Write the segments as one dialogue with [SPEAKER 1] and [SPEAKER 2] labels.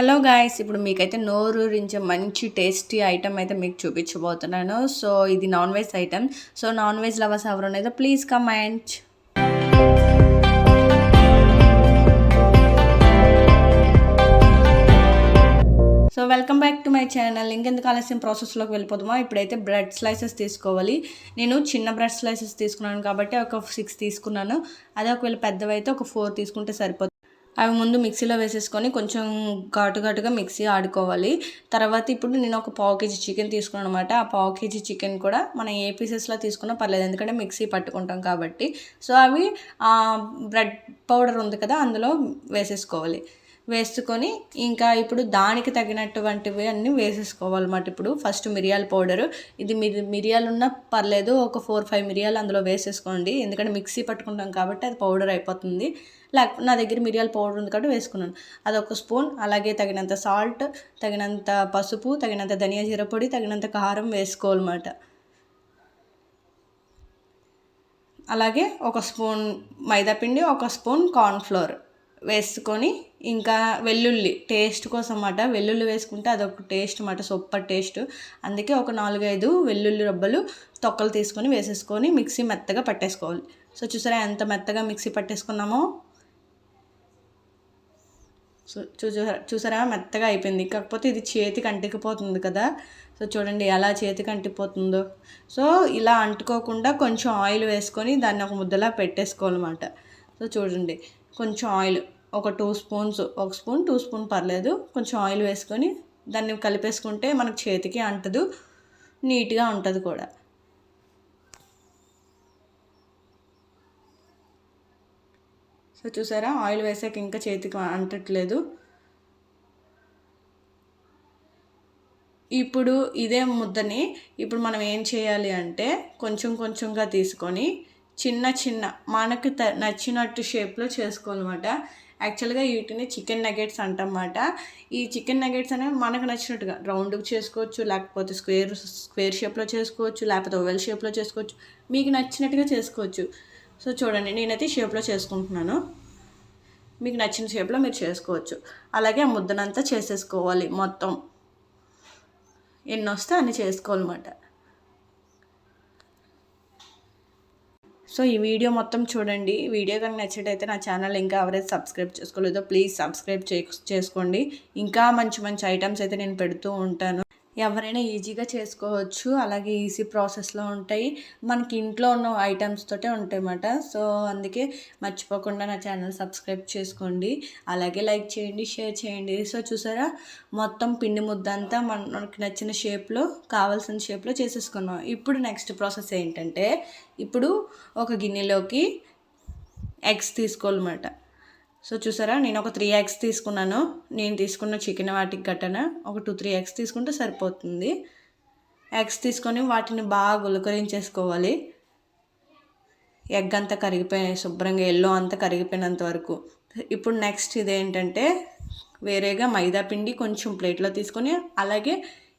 [SPEAKER 1] Hello guys ఇప్పుడు మీకైతే నోరూరించే మంచి టేస్టీ ఐటమ్ అయితే మీకు చూపించబోతున్నాను. సో ఇది non veg item. So non veg lovers ఎవరైనా please comment. So welcome back to my channel. ఇంకెందుకు ఆలస్యం ప్రాసెస్లోకి వెళ్ళిపోతామా ఇప్పుడైతే బ్రెడ్ స్లైసెస్ తీసుకోవాలి. నేను చిన్న బ్రెడ్ స్లైసెస్ తీసుకున్నాను కాబట్టి ఒక సిక్స్ తీసుకున్నాను. అదే ఒకవేళ పెద్దవైతే ఒక ఫోర్ తీసుకుంటే సరిపోతుంది. అవి ముందు మిక్సీలో వేసేసుకొని కొంచెం ఘాటు ఘాటుగా మిక్సీ ఆడుకోవాలి. తర్వాత ఇప్పుడు నేను ఒక పావు కేజీ చికెన్ తీసుకున్నాను అనమాట ఆ పావు కేజీ చికెన్ కూడా మనం ఏ పీసెస్లో తీసుకున్నా పర్లేదు. ఎందుకంటే మిక్సీ పట్టుకుంటాం కాబట్టి. సో అవి బ్రెడ్ పౌడర్ ఉంది కదా అందులో వేసేసుకోవాలి. వేసుకొని ఇంకా ఇప్పుడు దానికి తగినటువంటివి అన్నీ వేసేసుకోవాలన్నమాట. ఇప్పుడు ఫస్ట్ మిరియాల పౌడరు. ఇది మిరి మిరియాలు ఉన్నా పర్లేదు ఒక ఫోర్ ఫైవ్ మిరియాలు అందులో వేసేసుకోండి. ఎందుకంటే మిక్సీ పట్టుకుంటాం కాబట్టి అది పౌడర్ అయిపోతుంది. లేకపోతే నా దగ్గర మిరియాల పౌడర్ ఉంది కాబట్టి వేసుకున్నాను. అది ఒక స్పూన్ అలాగే తగినంత సాల్ట్ తగినంత పసుపు తగినంత ధనియా జీర పొడి తగినంత కారం వేసుకోవాలన్నమాట. అలాగే ఒక స్పూన్ మైదాపిండి ఒక స్పూన్ కార్న్ఫ్లోర్ వేసుకొని ఇంకా వెల్లుల్లి టేస్ట్ కోసం అన్నమాట వెల్లుల్లి వేసుకుంటే అదొక టేస్ట్ అన్నమాట సూపర్ టేస్ట్. అందుకే ఒక నాలుగైదు వెల్లుల్లి రబ్బలు తొక్కలు తీసుకొని వేసేసుకొని మిక్సీ మెత్తగా పట్టేసుకోవాలి. సో చూసారా ఎంత మెత్తగా మిక్సీ పట్టేసుకున్నామో? సో చూసారా చూసారా? మెత్తగా అయిపోయింది. కాకపోతే ఇది చేతికి అంటుకుపోతుంది కదా. సో చూడండి ఎలా చేతికి అంటిపోతుందో సో ఇలా అంటుకోకుండా కొంచెం ఆయిల్ వేసుకొని దాన్ని ఒక ముద్దలా పెట్టేసుకోవాలన్నమాట. సో చూడండి. కొంచెం ఆయిల్ ఒక టూ స్పూన్స్ ఒక స్పూన్ టూ స్పూన్ పర్లేదు. కొంచెం ఆయిల్ వేసుకొని దాన్ని కలిపేసుకుంటే మనకు చేతికి అంటదు నీట్గా ఉంటుంది కూడా. సో చూసారా ఆయిల్ వేసాక ఇంకా చేతికి అంటట్లేదు. ఇప్పుడు ఇదే ముద్దని ఇప్పుడు మనం ఏం చేయాలి అంటే కొంచెం కొంచెంగా తీసుకొని చిన్న చిన్న మనకు త నచ్చినట్టు షేప్లో చేసుకోవాలన్నమాట. యాక్చువల్గా వీటిని చికెన్ నగెట్స్ అంటమాట ఈ చికెన్ నగెట్స్ అనేవి మనకు నచ్చినట్టుగా రౌండ్గా చేసుకోవచ్చు లేకపోతే స్క్వేర్ స్క్వేర్ షేప్లో చేసుకోవచ్చు లేకపోతే ఓవెల్ షేప్లో చేసుకోవచ్చు. మీకు నచ్చినట్టుగా చేసుకోవచ్చు. సో చూడండి నేనైతే షేప్లో చేసుకుంటున్నాను. మీకు నచ్చిన షేప్లో మీరు చేసుకోవచ్చు. అలాగే ముద్దనంతా చేసేసుకోవాలి మొత్తం. ఎన్ని వస్తే అన్ని చేసుకోవాలన్నమాట. సో ఈ వీడియో మొత్తం చూడండి. వీడియో కనుక నచ్చినట్టయితే నా ఛానల్ ఇంకా ఎవరైతే సబ్స్క్రైబ్ చేసుకోలేదో ప్లీజ్ సబ్స్క్రైబ్ చేసుకోండి. ఇంకా మంచి మంచి ఐటమ్స్ అయితే నేను పెడుతూ ఉంటాను. ఎవరైనా ఈజీగా చేసుకోవచ్చు. అలాగే ఈజీ ప్రాసెస్లో ఉంటాయి. మనకి ఇంట్లో ఉన్న ఐటమ్స్ తోటే ఉంటాయి అన్నమాట సో అందుకే మర్చిపోకుండా నా ఛానల్ సబ్స్క్రైబ్ చేసుకోండి. అలాగే లైక్ చేయండి షేర్ చేయండి. సో చూసారా? మొత్తం పిండి ముద్ద అంతా మనకి నచ్చిన షేప్లో కావాల్సిన షేప్లో చేసేసుకున్నాం. ఇప్పుడు నెక్స్ట్ ప్రాసెస్ ఏంటంటే ఇప్పుడు ఒక గిన్నెలోకి ఎగ్స్ తీసుకోవాలన్నమాట. సో చూసారా నేను ఒక త్రీ ఎగ్స్ తీసుకున్నాను. నేను తీసుకున్న చికెన్ వాటికి గట్టన ఒక టూ త్రీ ఎగ్స్ తీసుకుంటే సరిపోతుంది. ఎగ్స్ తీసుకొని వాటిని బాగా గులకరించేసుకోవాలి. ఎగ్ అంతా కరిగిపోయినాయి శుభ్రంగా ఎల్లో అంతా కరిగిపోయినంత వరకు. ఇప్పుడు నెక్స్ట్ ఇదేంటంటే వేరేగా మైదా పిండి కొంచెం ప్లేట్లో తీసుకొని అలాగే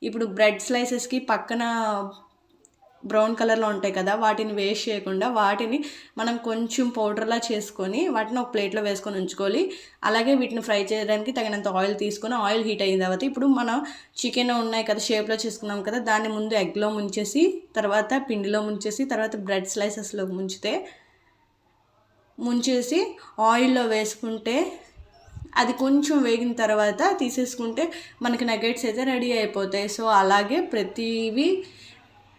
[SPEAKER 1] ఇప్పుడు బ్రెడ్ స్లైసెస్కి పక్కన బ్రౌన్ కలర్లో ఉంటాయి కదా వాటిని వేస్ట్ చేయకుండా వాటిని మనం కొంచెం పౌడర్లా చేసుకొని వాటిని ఒక ప్లేట్లో వేసుకొని ఉంచుకోవాలి. అలాగే వీటిని ఫ్రై చేయడానికి తగినంత ఆయిల్ తీసుకొని ఆయిల్ హీట్ అయిన తర్వాత ఇప్పుడు మనం చికెన్ ఉన్నాయి కదా షేప్లో చేసుకున్నాం కదా దాన్ని ముందు ఎగ్లో ముంచేసి తర్వాత పిండిలో ముంచేసి తర్వాత బ్రెడ్ స్లైసెస్లో ముంచితే ముంచేసి ఆయిల్లో వేసుకుంటే అది కొంచెం వేగిన తర్వాత తీసేసుకుంటే మనకి నగెట్స్ అయితే రెడీ అయిపోతాయి. సో అలాగే ప్రతివి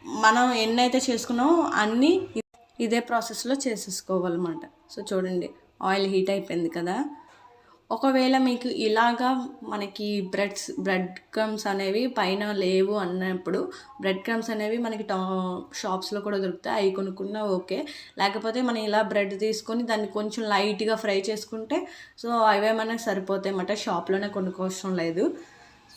[SPEAKER 1] మనం ఎన్నైతే చేసుకున్నామో అన్నీ ఇదే ప్రాసెస్లో చేసేసుకోవాలన్నమాట. సో చూడండి ఆయిల్ హీట్ అయిపోయింది కదా. ఒకవేళ మీకు ఇలాగా మనకి బ్రెడ్స్ బ్రెడ్ క్రమ్స్ అనేవి పైన లేవు అన్నప్పుడు బ్రెడ్ క్రమ్స్ అనేవి మనకి టా షాప్స్లో కూడా దొరుకుతాయి. అవి కొనుక్కున్నా ఓకే. లేకపోతే మనం ఇలా బ్రెడ్ తీసుకొని దాన్ని కొంచెం లైట్గా ఫ్రై చేసుకుంటే సో అవే మనకు సరిపోతాయి అన్నమాట షాప్లోనే కొనుక్కోవసరం లేదు.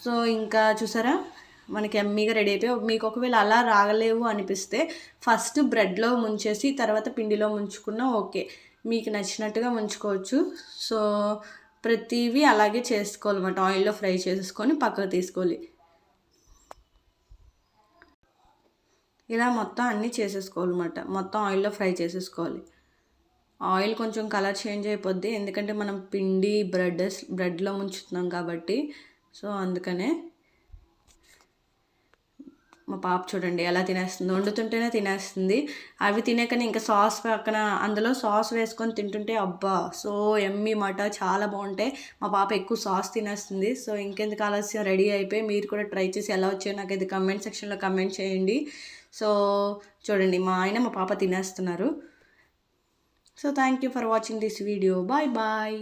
[SPEAKER 1] సో ఇంకా చూసారా? మనకి ఎమ్మీగా రెడీ అయిపోయి మీకు ఒకవేళ అలా రాగలేవు అనిపిస్తే ఫస్ట్ బ్రెడ్లో ముంచేసి తర్వాత పిండిలో ముంచుకున్నా ఓకే. మీకు నచ్చినట్టుగా ముంచుకోవచ్చు. సో ప్రతివి అలాగే చేసుకోవాలన్నమాట. ఆయిల్లో ఫ్రై చేసుకొని పక్కకు తీసుకోవాలి. ఇలా మొత్తం అన్నీ చేసేసుకోవాలన్నమాట. మొత్తం ఆయిల్లో ఫ్రై చేసేసుకోవాలి. ఆయిల్ కొంచెం కలర్ చేంజ్ అయిపోద్ది. ఎందుకంటే మనం పిండి బ్రెడ్ బ్రెడ్లో ముంచుతున్నాం కాబట్టి. సో అందుకనే మా పాప చూడండి ఎలా తినేస్తుంది. వండుతుంటేనే తినేస్తుంది. అవి తినేకనే ఇంకా సాస్ పక్కన అందులో సాస్ వేసుకొని తింటుంటే అబ్బా సో ఎమ్మి మాట చాలా బాగుంటాయి. మా పాప ఎక్కువ సాస్ తినేస్తుంది. సో ఇంకెందుకు ఆలస్యం రెడీ అయిపోయి మీరు కూడా ట్రై చేసి ఎలా వచ్చాయో నాకు ఇది కమెంట్ సెక్షన్లో కమెంట్ చేయండి. సో చూడండి మా ఆయన మా పాప తినేస్తున్నారు. So thank you for watching this video. Bye bye.